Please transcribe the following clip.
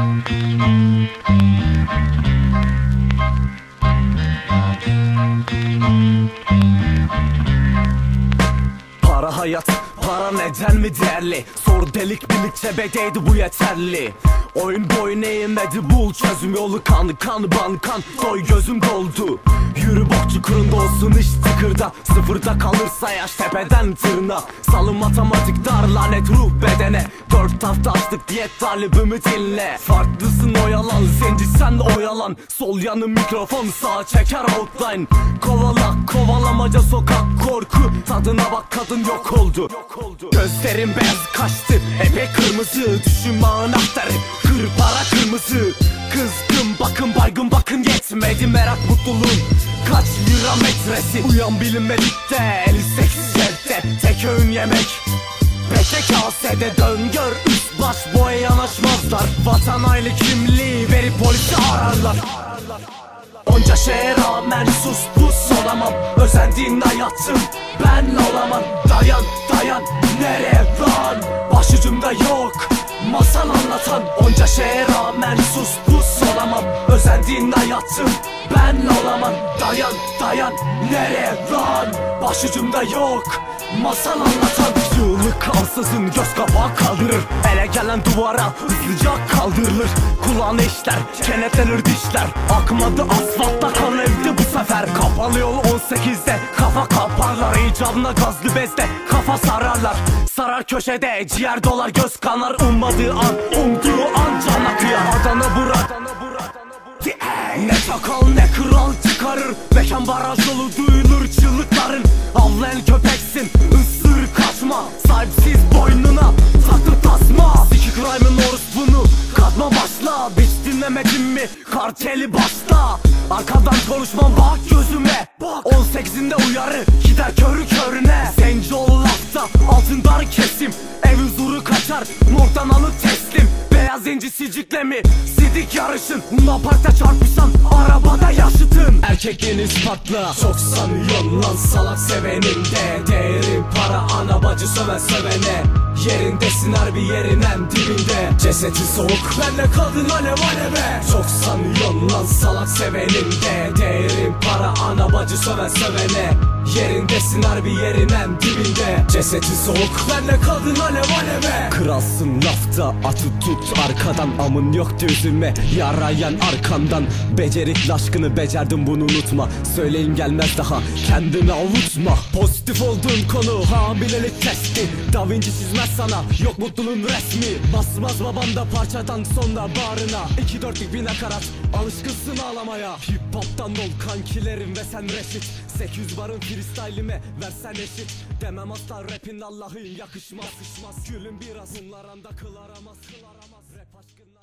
Thank you. Para hayat, para neden mi değerli? Soru delik birlikte bedeydi bu yeterli. Oyun boyun eğmedi bul çözüm yolu. Kanı kanı ban kan Doy gözüm doldu. Yürü bok çukurunda olsun iş tıkırda. Sıfırda kalırsa yaş tepeden tırna. Salı matematik dar lanet ruh bedene. Dört hafta açtık diyet talibimi dinle. Farklısın oyalan zenci sen oyalan. Sol yanı mikrofon sağ çeker outline. Kovala kovalamaca sokak Tadına bak kadın yok oldu. Gözlerim beyaz kaçtı. Epey kırmızı Düşünme anahtarı. Kır para kırmızı. Kızgın bakın baygın bakın yetmedi merak mutluluğun Kaç lira metresi? Uyan bilinmedik de eli sekiz cepte Tek öğün yemek. Beşe kasede dön gör üst baş boya yanaşmazlar. Vatan aile kimliği verip polisi ararlar Onca şeye rağmen sus pus olamam Özendiğin hayatım ben olamam. Dayan dayan nereye lan Başucumda yok masal anlatan. Onca şeye rağmen sus pus olamam Özendiğin hayatım ben olamam. Dayan dayan nereye lan Başucumda yok. Masal anlatan Çığlık ansızın göz kapağı kaldırır. Ele gelen duvara hızlıca kaldırılır. Kulağına işler kenetlenir dişler. Akmadı asfaltta kan evde bu sefer. Kapalı yol 18'de kafa kaparlar. İcabına gazlı bezde kafa sararlar. Sarar köşede ciğer dolar göz kanar. Ummadığı an umduğu an can akıyor Adana bura ne çakal ne kral çıkarır. Mekan baraj duyulur çığlıkların. Avlayan köpeksin ısır kaçma. Sahipsiz boynuna takır tasma. Siki crime'ın bunu Katma başla. Hiç dinlemedin mi? Karteli başla. Arkadan konuşmam bak gözüme. Bak. 18'inde uyarı gider körü körüne. Zenci ol lafta altın dar kesim. Ev huzuru kaçar morgdan alıp teslim Beyaz zenci sicikle mi? Sidik yarışın Luna parkta çarpışsan arabada yaşıtın. Erkekliğin ispatla Çok sanıyorsun lan salak seveninde Değerin para ana bacı söven sövene. Yerindesin harbi yerin en dibinde. Cesedi soğuk benle kadın alev aleve. Çok sanıyorsun lan salak seveninde Değerin para ana bacı söven sövene. Yerindesin harbi yerin en dibinde Cesedi soğuk. Benle kadın alev aleve. Kralsın lafta atı tut arkadan. Amın yok düzüme yarayan arkandan. Becerikli aşkını becerdim bunu unutma. Söyleyin gelmez daha kendini avutma. Pozitif olduğun konu hamilelik testi. Da Vinci çizmez sana yok mutluluğun resmi. Basmaz babanda parçadan sonra bağrına. İki dörtlük bir nakarat alışkınsın ağlamaya. Hip hop'tan dol kankilerim ve sen reşit. 800 barın freestyle'ime versen eşit. Demem asla rapin Allah'ın yakışmaz Yakışmaz gülüm biraz bunlar anda kıl aramaz Kıl aramaz rap aşkına